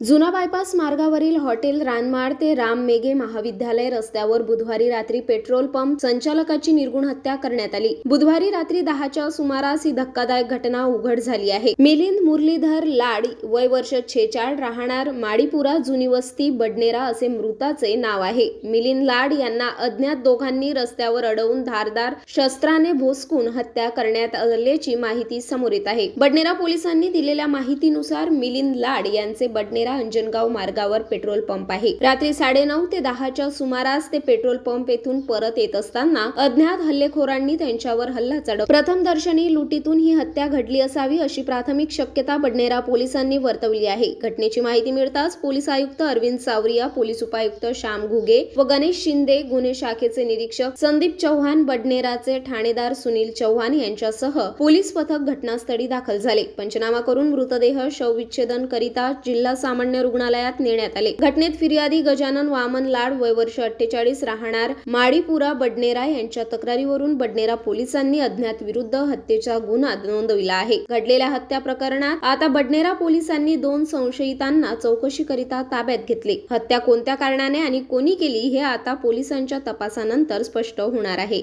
जुना बायपास मार्गावरील हॉटेल रानमाळ ते राम मेघे महाविद्यालय रस्त्यावर बुधवारी रात्री पेट्रोल पंप संचालकाची निर्गुण हत्या करण्यात आली. बुधवारी रात्री दहाच्या सुमारास ही धक्कादायक घटना उघड झाली आहे. मिलिंद मुरलीधर लाड वय वर्ष छेचाळ राहणार माडीपुरा जुनी वस्ती बडनेरा असे मृताचे नाव आहे. मिलिंद लाड यांना अज्ञात दोघांनी रस्त्यावर अडवून धारदार शस्त्राने भोसकून हत्या करण्यात आल्याची माहिती समोर येत आहे. बडनेरा पोलिसांनी दिलेल्या माहितीनुसार मिलिंद लाड यांचे बडनेरा अंजनगाव मार्गावर पेट्रोल पंप आहे. रात्री साडेनऊ ते दहाच्या सुमारास ते पेट्रोल पंप येथून परत येत असताना अज्ञात हल्लेखोरांनी त्यांच्यावर हल्ला चढव प्रथम दर्शनी लुटीतून ही हत्या घडली असावी अशी प्राथमिक शक्यता बडनेरा पोलिसांनी वर्तवली आहे. घटनेची माहिती मिळताच पोलीस आयुक्त अरविंद सावरिया पोलीस उपायुक्त श्याम घुगे व गणेश शिंदे गुन्हे शाखेचे निरीक्षक संदीप चव्हाण बडनेराचे ठाणेदार सुनील चव्हाण यांच्यासह पोलीस पथक घटनास्थळी दाखल झाले. पंचनामा करून मृतदेह शवविच्छेदन करिता जिल्हा सामान्य रुग्णालयात नेण्यात आले. घटनेत फिर्यादी गजानन वामन लाड वय वर्ष अठ्ठेचाळीस राहणार माडीपुरा बडनेरा यांच्या तक्रारीवरून बडनेरा पोलिसांनी अज्ञात विरुद्ध हत्येचा गुन्हा नोंदविला आहे. घडलेल्या हत्या प्रकरणात आता बडनेरा पोलिसांनी दोन संशयितांना चौकशीकरिता ताब्यात घेतले. हत्या कोणत्या कारणाने आणि कोणी केली हे आता पोलिसांच्या तपासानंतर स्पष्ट होणार आहे.